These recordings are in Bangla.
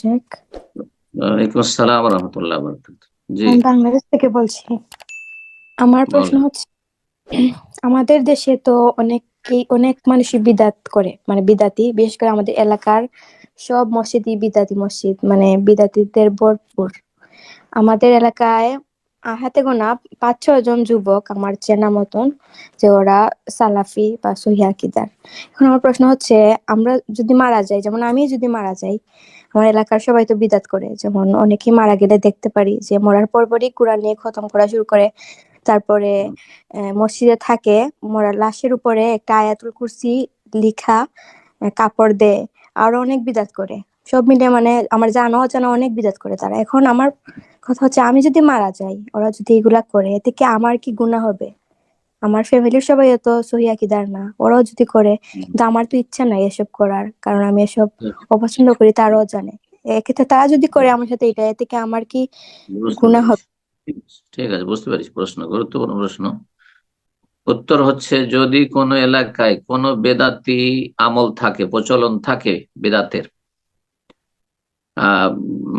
শেখ ওয়ালাইকুম আসসালাম রহমতুল্লাহ বরকাত জি। আমি বাংলাদেশ থেকে বলছি। আমার প্রশ্ন হচ্ছে আমাদের দেশে তো অনেকেই অনেক মানুষই বিদাত করে মানে বিদাতি বিশেষ করে আমাদের এলাকার সব মসজিদই বিদাতি মসজিদ মানে বিদাতিদের ভরপুর। আমাদের এলাকায় হাতে গোনা পাঁচ ছয় জন যুবক আমার চেনা মতন যে ওরা সালাফি বা সহি আকিদার। এখন আমার প্রশ্ন হচ্ছে আমরা যদি মারা যাই যেমন আমি যদি মারা যাই আমার এলাকার সবাই তো বিদাত করে যেমন অনেকেই মারা গেলে দেখতে পারি যে মরার পরপরই কোরআন নিয়ে খতম করা শুরু করে। তারপরে আহ, মসজিদে থাকে মরার লাশের উপরে একটা আয়াতুল কুরসি লিখা কাপড় দেয় আরও অনেক বিদাত করে। সব মিলে মানে আমার জানা অজানা অনেক বিদাত করে তারা। এখন আমার কথা হচ্ছে আমি যদি মারা যাই ওরা যদি এগুলা করে এতে কি আমার কি গুনাহ হবে? আমার ফ্যামিলির সবাই তো সহি আকিদার না ওরাও যদি করে কিন্তু আমার তো ইচ্ছা নাই এসব করার কারণ আমি এসব অপছন্দ করি তারাও জানে। এক্ষেত্রে তারা যদি করে আমার সাথে এটা এতে কি আমার কি গুনাহ পেরেছি। ঠিক আছে বুঝতে পারছি প্রশ্ন গুরুত্বপূর্ণ প্রশ্ন। উত্তর হচ্ছে যদি কোনো এলাকায় কোনো বেদাতি আমল থাকে প্রচলন থাকে বেদাতের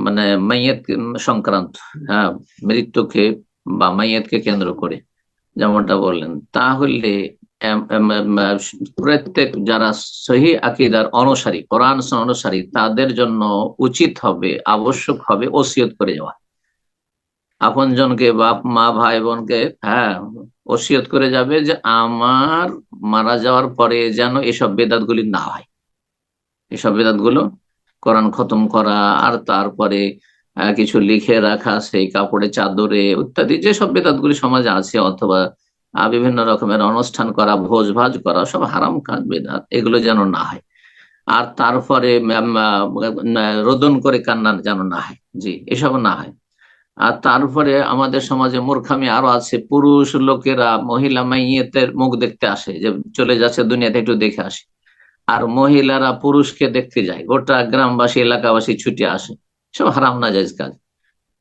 মানে মাইয়াত সংক্রান্ত হ্যাঁ মৃত্যুকে বা মাইয়াতকে কেন্দ্র করে, যেমনটা বললেন। তাহলে প্রত্যেক যারা সহি আকিদার অনুসারী, কোরআন অনুসারী, তাদের জন্য উচিত হবে, আবশ্যক হবে ওসিয়ত করে যাওয়া। আপনজনকে বাপ, মা, ভাই, বোনকে হ্যাঁ ওসিয়ত করে যাবে যে আমার মারা যাওয়ার পরে যেন এসব বেদাতগুলি না হয়। এসব বেদাতগুলো কোরআন খতম করা, আর তারপরে কিছু লিখে রাখা, সেই কাপড়ে চাদরে ইত্যাদি যেসব বেদাতগুলি সমাজে আছে, অথবা বিভিন্ন রকমের অনুষ্ঠান করা, ভোজ ভাজ করা, সব হারাম কাজ বেদাত, এগুলো যেন না হয়। আর তারপরে রোদন করে কান্না যেন না হয়, জি, এসব না হয়। আর তারপরে আমাদের সমাজে মূর্খামি আরও আছে, পুরুষ লোকেরা মহিলা মাইয়েতের মুখ দেখতে আসে, যে চলে যাচ্ছে দুনিয়াতে, একটু দেখে আসে। আর মহিলারা পুরুষকে দেখতে যায়। গোটা গ্রামবাসী, এলাকাবাসী ছুটে আসে। সব হারাম না যাইজ কাজ।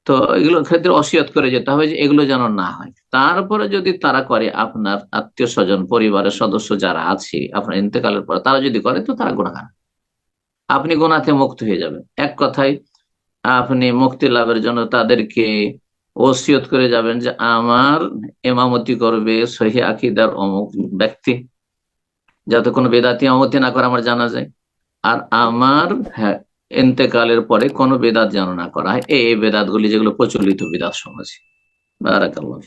তো এগুলোর ক্ষেত্রে অসিয়ত করে যেতে হবে যে এগুলো যেন না হয়। তারপরে যদি তারা করে, আপনার আত্মীয় স্বজন পরিবারের সদস্য যারা আছে, আপনার ইন্তেকালের পর তারা যদি করে, তো তারা গুণাগার আপনি গোনাতে মুক্ত হয়ে যাবেন। এক কথায়, আপনি মুক্তি লাভের জন্য তাদেরকে ওসিয়ত করে যাবেন যে, আমার এমামতি করবে সহি আকিদার অমুক ব্যক্তি। যাতে কোনো বেদাতি আমতি না করে আমার জানা যায়। আর আমার হ্যাঁ এন্তেকালের পরে কোনো বেদাত যেন না করা হয়। এই বেদাত গুলি যেগুলো প্রচলিত বেদাত সমাজে। বারাকাল্লাহ।